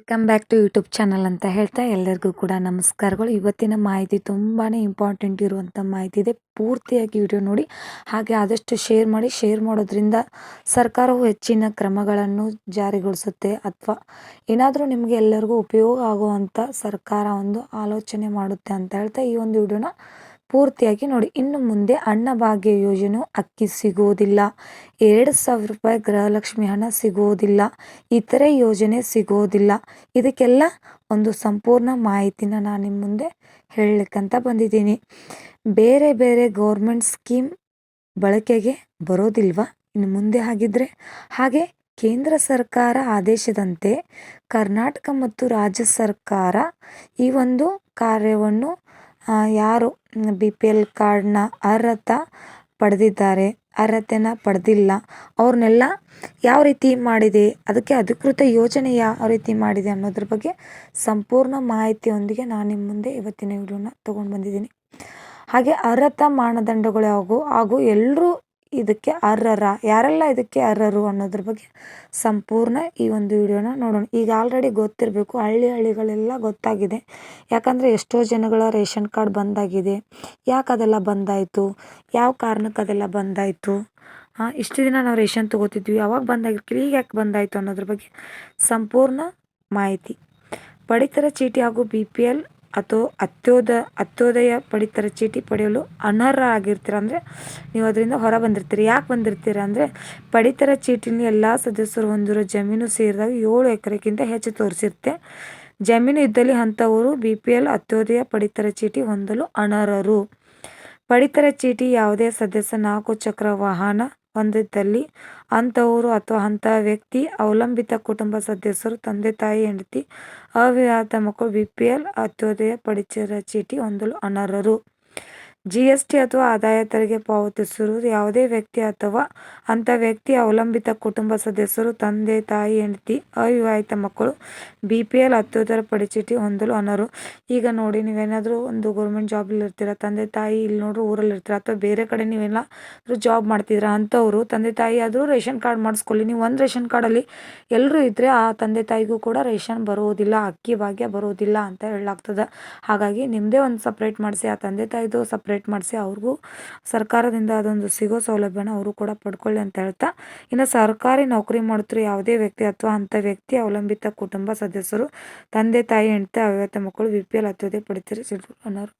Welcome back to YouTube channel ಅಂತ ಹೇಳ್ತಾ ಎಲ್ಲರಿಗೂ ಕೂಡ ನಮಸ್ಕಾರಗಳು. ಇವತ್ತಿನ ಮಾಹಿತಿ ತುಂಬಾ ಇಂಪಾರ್ಟೆಂಟ್ ಇರುವಂಥ ಮಾಹಿತಿ ಇದೆ. ಪೂರ್ತಿಯಾಗಿ ವಿಡಿಯೋ ನೋಡಿ. ಹಾಗೆ ಆದಷ್ಟು ಶೇರ್ ಮಾಡಿ. ಶೇರ್ ಮಾಡೋದ್ರಿಂದ ಸರ್ಕಾರವು ಹೆಚ್ಚಿನ ಕ್ರಮಗಳನ್ನು ಜಾರಿಗೊಳಿಸುತ್ತೆ ಅಥವಾ ಏನಾದರೂ ನಿಮಗೆ ಎಲ್ಲರಿಗೂ ಉಪಯೋಗ ಆಗುವಂಥ ಸರ್ಕಾರ ಒಂದು ಆಲೋಚನೆ ಮಾಡುತ್ತೆ ಅಂತ ಹೇಳ್ತಾ ಈ ಒಂದು ವಿಡಿಯೋನ ಪೂರ್ತಿಯಾಗಿ ನೋಡಿ. ಇನ್ನು ಮುಂದೆ ಅನ್ನಭಾಗ್ಯ ಯೋಜನೆ ಅಕ್ಕಿ ಸಿಗೋದಿಲ್ಲ ಎರಡು ಸಾವಿರ ರೂಪಾಯಿ ಗೃಹಲಕ್ಷ್ಮಿ ಹಣ ಸಿಗೋದಿಲ್ಲ ಇತರೆ ಯೋಜನೆ ಸಿಗೋದಿಲ್ಲ ಇದಕ್ಕೆಲ್ಲ ಒಂದು ಸಂಪೂರ್ಣ ಮಾಹಿತಿನ ನಾನು ನಿಮ್ಮ ಮುಂದೆ ಹೇಳಲಿಕ್ಕಂತ ಬಂದಿದ್ದೀನಿ. ಬೇರೆ ಬೇರೆ ಗೌರ್ಮೆಂಟ್ ಸ್ಕೀಮ್ ಬಳಕೆಗೆ ಬರೋದಿಲ್ವಾ? ಇನ್ನು ಮುಂದೆ ಆಗಿದ್ರೆ ಹಾಗೆ ಕೇಂದ್ರ ಸರ್ಕಾರ ಆದೇಶದಂತೆ ಕರ್ನಾಟಕ ಮತ್ತು ರಾಜ್ಯ ಸರ್ಕಾರ ಈ ಒಂದು ಕಾರ್ಯವನ್ನು ಯಾರು ಬಿ ಪಿ ಎಲ್ ಕಾರ್ಡ್ನ ಅರ್ಹತೆ ಪಡೆದಿದ್ದಾರೆ? ಅರ್ಹತೆನ ಪಡೆದಿಲ್ಲ. ಅವ್ರನ್ನೆಲ್ಲ ಯಾವ ರೀತಿ ಮಾಡಿದೆ? ಅದಕ್ಕೆ ಅಧಿಕೃತ ಯೋಜನೆ ಯಾವ ರೀತಿ ಮಾಡಿದೆ ಅನ್ನೋದ್ರ ಬಗ್ಗೆ ಸಂಪೂರ್ಣ ಮಾಹಿತಿಯೊಂದಿಗೆ ನಾನು ನಿಮ್ಮ ಮುಂದೆ ಇವತ್ತಿನ ವಿಡಿಯೋನ ತೊಗೊಂಡು ಬಂದಿದ್ದೀನಿ. ಹಾಗೆ ಅರ್ಹತಾ ಮಾನದಂಡಗಳು ಯಾವುವು ಹಾಗೂ ಎಲ್ಲರೂ ಇದಕ್ಕೆ ಅರ್ಹರ? ಯಾರೆಲ್ಲ ಇದಕ್ಕೆ ಅರ್ಹರು ಅನ್ನೋದ್ರ ಬಗ್ಗೆ ಸಂಪೂರ್ಣ ಈ ಒಂದು ವಿಡಿಯೋನ ನೋಡೋಣ. ಈಗ ಆಲ್ರೆಡಿ ಗೊತ್ತಿರಬೇಕು, ಹಳ್ಳಿ ಹಳ್ಳಿಗಳೆಲ್ಲ ಗೊತ್ತಾಗಿದೆ. ಯಾಕಂದರೆ ಎಷ್ಟೋ ಜನಗಳ ರೇಷನ್ ಕಾರ್ಡ್ ಬಂದಾಗಿದೆ. ಯಾಕೆ ಅದೆಲ್ಲ ಬಂದಾಯಿತು? ಯಾವ ಕಾರಣಕ್ಕೆ ಅದೆಲ್ಲ ಬಂದಾಯಿತು? ಹಾಂ ಇಷ್ಟು ದಿನ ನಾವು ರೇಷನ್ ತೊಗೋತಿದ್ವಿ, ಯಾವಾಗ ಬಂದಾಗಿರ್ತೀವಿ ಈಗ ಯಾಕೆ ಬಂದಾಯಿತು ಅನ್ನೋದ್ರ ಬಗ್ಗೆ ಸಂಪೂರ್ಣ ಮಾಹಿತಿ. ಪಡಿತರ ಚೀಟಿ ಹಾಗೂ ಬಿ ಪಿ ಎಲ್ ಅಥವಾ ಅತ್ಯೋದ, ಅತ್ಯೋದಯ ಪಡಿತರ ಚೀಟಿ ಪಡೆಯಲು ಅನರ್ಹ ಆಗಿರ್ತೀರ ಅಂದರೆ ನೀವು ಅದರಿಂದ ಹೊರ ಬಂದಿರ್ತೀರಿ. ಯಾಕೆ ಬಂದಿರ್ತೀರ ಅಂದರೆ ಪಡಿತರ ಚೀಟಿನ ಎಲ್ಲ ಸದಸ್ಯರು ಹೊಂದಿರೋ ಜಮೀನು ಸೇರಿದಾಗ ಏಳು ಎಕರೆಗಿಂತ ಹೆಚ್ಚು ತೋರಿಸಿರುತ್ತೆ. ಜಮೀನು ಇದ್ದಲ್ಲಿ ಅಂಥವರು ಬಿ ಪಿ ಎಲ್ ಅತ್ಯೋದಯ ಪಡಿತರ ಚೀಟಿ ಹೊಂದಲು ಅನರ್ಹರು. ಪಡಿತರ ಚೀಟಿ ಯಾವುದೇ ಸದಸ್ಯ ನಾಲ್ಕು ಚಕ್ರ ವಾಹನ ಹೊಂದಿದ್ದಲ್ಲಿ ಅಂಥವರು ಅಥವಾ ಅಂತಹ ವ್ಯಕ್ತಿ, ಅವಲಂಬಿತ ಕುಟುಂಬ ಸದಸ್ಯರು, ತಂದೆ, ತಾಯಿ, ಹೆಂಡತಿ, ಅವಿವಾಹಿತ ಮಕ್ಕಳು ಬಿ ಪಿ ಎಲ್ ಅತ್ಯೋದಯ ಪಡಿತರ ಚೀಟಿ ಹೊಂದಲು ಅನರ್ಹರು. ಜಿ ಎಸ್ ಟಿ ಅಥವಾ ಆದಾಯ ತೆರಿಗೆ ಪಾವತಿಸಿರುವುದು ಯಾವುದೇ ವ್ಯಕ್ತಿ ಅಥವಾ ಅಂಥ ವ್ಯಕ್ತಿ ಅವಲಂಬಿತ ಕುಟುಂಬ ಸದಸ್ಯರು, ತಂದೆ, ತಾಯಿ, ಹೆಂಡತಿ, ಅವಿವಾಹಿತ ಮಕ್ಕಳು ಬಿ ಪಿ ಎಲ್ ಅತ್ಯುತ್ತರ ಪಡಿಚೀಟಿ ಹೊಂದಲು ಅನರು ಈಗ ನೋಡಿ, ನೀವೇನಾದರೂ ಒಂದು ಗೌರ್ಮೆಂಟ್ ಜಾಬಲ್ಲಿ ಇರ್ತೀರ? ತಂದೆ, ತಾಯಿ ಇಲ್ಲಿ ನೋಡ್ರಿ ಊರಲ್ಲಿ ಇರ್ತೀರ? ಅಥವಾ ಬೇರೆ ಕಡೆ ನೀವೆಲ್ಲಾದರೂ ಜಾಬ್ ಮಾಡ್ತಿದ್ರ ಅಂಥವ್ರು, ತಂದೆ, ತಾಯಿ ಆದರೂ ರೇಷನ್ ಕಾರ್ಡ್ ಮಾಡಿಸ್ಕೊಳ್ಳಿ. ನೀವು ಒಂದು ರೇಷನ್ ಕಾರ್ಡಲ್ಲಿ ಎಲ್ಲರೂ ಇದ್ದರೆ ಆ ತಂದೆ, ತಾಯಿಗೂ ಕೂಡ ರೇಷನ್ ಬರೋದಿಲ್ಲ, ಅಕ್ಕಿ ಭಾಗ್ಯ ಬರೋದಿಲ್ಲ ಅಂತ ಹೇಳಲಾಗ್ತದೆ. ಹಾಗಾಗಿ ನಿಮ್ಮದೇ ಒಂದು ಸಪ್ರೇಟ್ ಮಾಡಿಸಿ, ಆ ತಂದೆ, ತಾಯಿದು ಸಪ್ರೇಟ್ ಸಪ್ರೇಟ್ ಮಾಡಿಸಿ ಅವ್ರಿಗೂ ಸರ್ಕಾರದಿಂದ ಅದೊಂದು ಸಿಗೋ ಸೌಲಭ್ಯನ ಅವರು ಕೂಡ ಪಡ್ಕೊಳ್ಳಿ ಅಂತ ಹೇಳ್ತಾ, ಇನ್ನು ಸರ್ಕಾರಿ ನೌಕರಿ ಮಾಡುತ್ತಿರೋ ಯಾವುದೇ ವ್ಯಕ್ತಿ ಅಥವಾ ಅಂಥ ವ್ಯಕ್ತಿ ಅವಲಂಬಿತ ಕುಟುಂಬ ಸದಸ್ಯರು, ತಂದೆ ತಾಯಿ, ಹೆಂಡತಿ, ಅವಿವಾಹಿತ ಮಕ್ಕಳು ವಿಪಿಎಲ್ ಪಿ ಎಲ್ ಹತ್ತೋದೇ ಪಡಿತೀರಿ. ಅನ್ನೋರು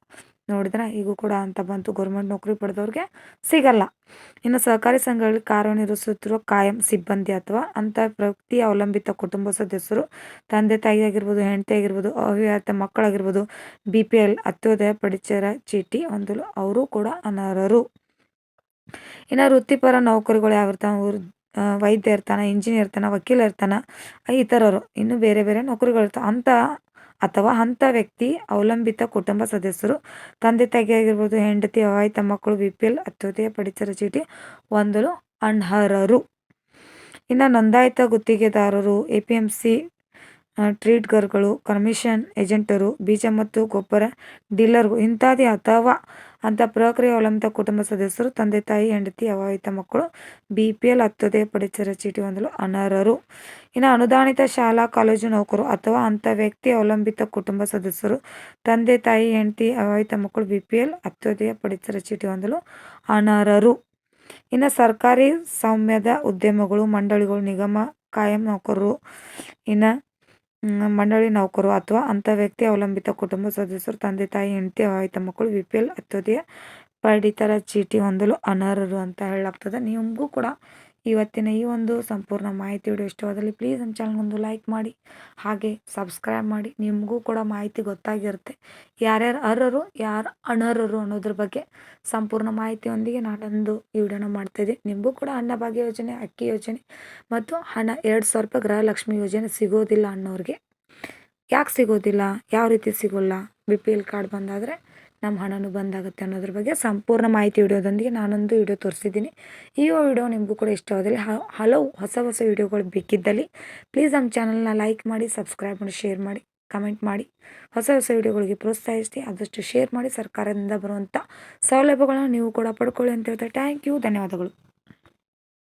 ನೋಡಿದ್ರೆ ಈಗೂ ಕೂಡ ಅಂತ ಬಂತು. ಗೌರ್ಮೆಂಟ್ ನೌಕರಿ ಪಡೆದವ್ರಿಗೆ ಸಿಗಲ್ಲ. ಇನ್ನು ಸಹಕಾರಿ ಸಂಘಗಳಲ್ಲಿ ಕಾರ್ಯನಿರ್ವಹಿಸುತ್ತಿರುವ ಕಾಯಂ ಸಿಬ್ಬಂದಿ ಅಥವಾ ಅಂಥ ಪ್ರವೃತ್ತಿ ಅವಲಂಬಿತ ಕುಟುಂಬ ಸದಸ್ಯರು, ತಂದೆ ತಾಯಿ ಆಗಿರ್ಬೋದು ಹೆಂಡತಿ ಆಗಿರ್ಬೋದು ಅವಿವಾಹಿತ ಮಕ್ಕಳಾಗಿರ್ಬೋದು ಬಿ ಪಿ ಎಲ್ ಅತ್ಯೋದಯ ಪಡಿತರ ಚೀಟಿ ಹೊಂದಲು ಅವರು ಕೂಡ ಅನರ್ಹರು. ಇನ್ನು ವೃತ್ತಿಪರ ನೌಕರಿಗಳು ಯಾವಿರ್ತಾವೆ ವೈದ್ಯ ಇರ್ತಾನೆ, ಇಂಜಿನಿಯರ್ ಇರ್ತಾನೆ, ವಕೀಲ ಇರ್ತಾನೆ ಈ ಥರವರು ಇನ್ನು ಬೇರೆ ಬೇರೆ ನೌಕರಿಗಳು ಇರ್ತಾವೆ. ಅಂಥ ಅಥವಾ ಅಂಥ ವ್ಯಕ್ತಿ, ಅವಲಂಬಿತ ಕುಟುಂಬ ಸದಸ್ಯರು, ತಂದೆ ತಾಯಿಯಾಗಿರ್ಬೋದು, ಹೆಂಡತಿ ಅವಾಯಿತ ಮಕ್ಕಳು ಬಿ ಪಿ ಎಲ್ ಅತ್ಯುದಯ ಪಡಿತರ ಚೀಟಿ ಹೊಂದಲು ಅನರ್ಹರು. ಇನ್ನು ನೋಂದಾಯಿತ ಗುತ್ತಿಗೆದಾರರು ಎ ಪಿ ಎಂ ಸಿ ಟ್ರೀಟ್ಗರ್ಗಳು, ಕಮಿಷನ್ ಏಜೆಂಟರು, ಬೀಜ ಮತ್ತು ಗೊಬ್ಬರ ಡೀಲರ್ಗಳು, ಇಂಥಾದಿ ಅಥವಾ ಅಂಥ ಪ್ರಕ್ರಿಯೆ ಅವಲಂಬಿತ ಕುಟುಂಬ ಸದಸ್ಯರು, ತಂದೆ, ತಾಯಿ, ಹೆಂಡತಿ ಅವಾಯಿತ ಮಕ್ಕಳು, ಬಿ ಪಿ ಎಲ್ ಹತ್ತದೆ ಪಡಿತರ ಚೀಟಿ ಹೊಂದಲು ಅನರ್ಹರು. ಇನ್ನು ಅನುದಾನಿತ ಶಾಲಾ, ಕಾಲೇಜು ನೌಕರು ಅಥವಾ ಅಂಥ ವ್ಯಕ್ತಿ ಅವಲಂಬಿತ ಕುಟುಂಬ ಸದಸ್ಯರು, ತಂದೆ, ತಾಯಿ, ಹೆಂಡತಿ ಅವಾಯಿತ ಮಕ್ಕಳು, ಬಿ ಪಿ ಎಲ್ ಹತ್ತೋದಯ ಪಡಿತರ ಚೀಟಿ ಹೊಂದಲು ಅನರ್ಹರು. ಇನ್ನು ಸರ್ಕಾರಿ ಸೌಮ್ಯದ ಉದ್ಯಮಗಳು, ಮಂಡಳಿಗಳು, ನಿಗಮ, ಕಾಯಂ ನೌಕರರು, ಇನ್ನು ಮಂಡಳಿ ನೌಕರು ಅಥವಾ ಅಂಥ ವ್ಯಕ್ತಿ, ಅವಲಂಬಿತ ಕುಟುಂಬ ಸದಸ್ಯರು, ತಂದೆ, ತಾಯಿ, ಹೆಂಡತಿ ಅವಾಯಿತ ಮಕ್ಕಳು ವಿ ಪಿ ಎಲ್ ಅತ್ಯೋದಯ ಪಡಿತರ ಚೀಟಿ ಹೊಂದಲು ಅನರ್ಹರು ಅಂತ ಹೇಳಲಾಗ್ತದೆ. ನಿಮಗೂ ಕೂಡ ಇವತ್ತಿನ ಈ ಒಂದು ಸಂಪೂರ್ಣ ಮಾಹಿತಿ ವಿಡಿಯೋ ಇಷ್ಟವಾದಲ್ಲಿ ಪ್ಲೀಸ್ ನಮ್ಮ ಚಾನಲ್ಗೊಂದು ಲೈಕ್ ಮಾಡಿ, ಹಾಗೆ ಸಬ್ಸ್ಕ್ರೈಬ್ ಮಾಡಿ, ನಿಮಗೂ ಕೂಡ ಮಾಹಿತಿ ಗೊತ್ತಾಗಿರುತ್ತೆ. ಯಾರ್ಯಾರು ಅರ್ಹರು, ಯಾರು ಅನರ್ಹರು ಅನ್ನೋದ್ರ ಬಗ್ಗೆ ಸಂಪೂರ್ಣ ಮಾಹಿತಿಯೊಂದಿಗೆ ನಾನೊಂದು ಈ ವಿಡಿಯೋನ ಮಾಡ್ತಾಯಿದ್ದೆ ನಿಮಗೂ ಕೂಡ ಅನ್ನಭಾಗ್ಯ ಯೋಜನೆ, ಅಕ್ಕಿ ಯೋಜನೆ ಮತ್ತು ಹಣ ಎರಡು ಸಾವಿರ ರೂಪಾಯಿ ಗೃಹಲಕ್ಷ್ಮಿ ಯೋಜನೆ ಸಿಗೋದಿಲ್ಲ ಅನ್ನೋರಿಗೆ. ಯಾಕೆ ಸಿಗೋದಿಲ್ಲ? ಯಾವ ರೀತಿ ಸಿಗೋಲ್ಲ? ಬಿ ಪಿ ಎಲ್ ಕಾರ್ಡ್ ಬಂದಾದರೆ ನಮ್ಮ ಹಣನೂ ಬಂದಾಗುತ್ತೆ ಅನ್ನೋದ್ರ ಬಗ್ಗೆ ಸಂಪೂರ್ಣ ಮಾಹಿತಿ ವಿಡಿಯೋದೊಂದಿಗೆ ನಾನೊಂದು ವಿಡಿಯೋ ತೋರಿಸಿದ್ದೀನಿ. ಈ ವಿಡಿಯೋ ನಿಮಗೂ ಕೂಡ ಇಷ್ಟವಾದಲ್ಲಿ ಹಲವು ಹೊಸ ಹೊಸ ವಿಡಿಯೋಗಳು ಬೇಕಿದ್ದಲ್ಲಿ ಪ್ಲೀಸ್ ನಮ್ಮ ಚಾನಲ್ನ ಲೈಕ್ ಮಾಡಿ ಸಬ್ಸ್ಕ್ರೈಬ್ ಮಾಡಿ ಶೇರ್ ಮಾಡಿ ಕಮೆಂಟ್ ಮಾಡಿ. ಹೊಸ ಹೊಸ ವಿಡಿಯೋಗಳಿಗೆ ಪ್ರೋತ್ಸಾಹಿಸಿ ಆದಷ್ಟು ಶೇರ್ ಮಾಡಿ, ಸರ್ಕಾರದಿಂದ ಬರುವಂಥ ಸೌಲಭ್ಯಗಳನ್ನು ನೀವು ಕೂಡ ಪಡ್ಕೊಳ್ಳಿ ಅಂತ ಹೇಳ್ತಾರೆ ಥ್ಯಾಂಕ್ ಯು ಧನ್ಯವಾದಗಳು.